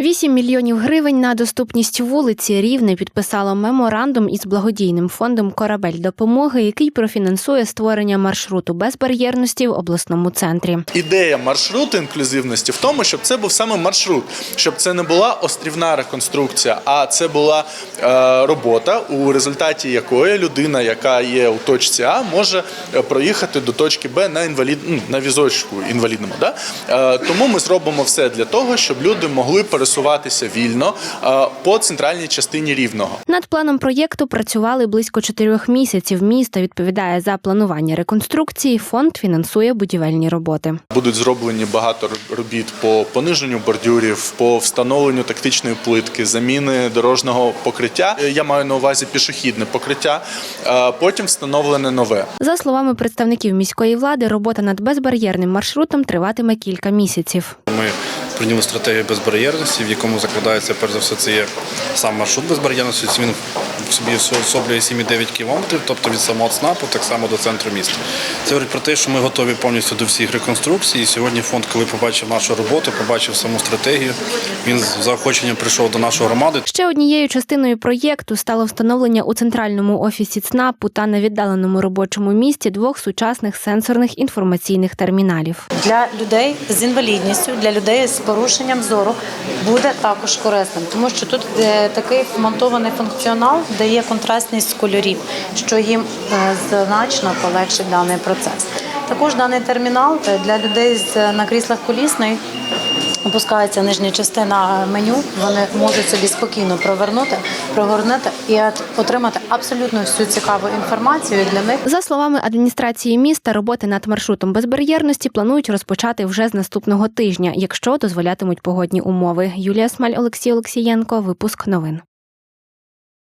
8 мільйонів гривень на доступність вулиці Рівне підписало меморандум із благодійним фондом Корабель допомоги, який профінансує створення маршруту безбар'єрності в обласному центрі. Ідея маршруту інклюзивності в тому, щоб це був саме маршрут, щоб це не була острівна реконструкція, а це була е, робота, у результаті якої людина, яка є у точці А, може е, проїхати до точки Б на інвалід ну, на візочку інвалідному. Да? Е, тому ми зробимо все для того, щоб люди могли пересуватися вільно е, по центральній частині рівного. Над планом проєкту працювали близько чотирьох місяців. Місто відповідає за планування реконструкції. Фонд фінансує будівельні роботи. Будуть зроблені багато робіт по пониженню бордюрів, по встановленню тактичної плитки, заміни дорожнього покриття. Я маю на увазі пішохідне покриття. Потім встановлене нове. За словами представників міської влади, робота над безбар'єрним маршрутом триватиме кілька місяців. Ми прийняли стратегію безбар'єрності, в якому закладається перш за все це є сам маршрут безбар'єрності. Він в собі особлює 7,9 кілометрів, тобто від самого ЦНАПу, так само до центру міста. Це говорить про те, що ми готові повністю до всіх реконструкцій. І сьогодні фонд, коли побачив нашу роботу, побачив саму стратегію, він з заохоченням прийшов до нашої громади. Ще однією частиною проєкту стало встановлення у центральному офісі ЦНАПу та на віддаленому робочому місці двох сучасних сенсорних інформаційних терміналів. для людей з інвалідністю, для людей з порушенням зору буде також корисним, тому що тут е, такий вмонтований функціонал дає контрастність кольорів, що їм е, значно полегшить даний процес. Також даний термінал е, для людей з на кріслах колісної. Опускається нижня частина меню, вони можуть собі спокійно провернути, прогорнути і отримати абсолютно всю цікаву інформацію для них. За словами адміністрації міста, роботи над маршрутом безбар'єрності планують розпочати вже з наступного тижня, якщо дозволятимуть погодні умови. Юлія Смаль, Олексій Олексієнко, випуск новин.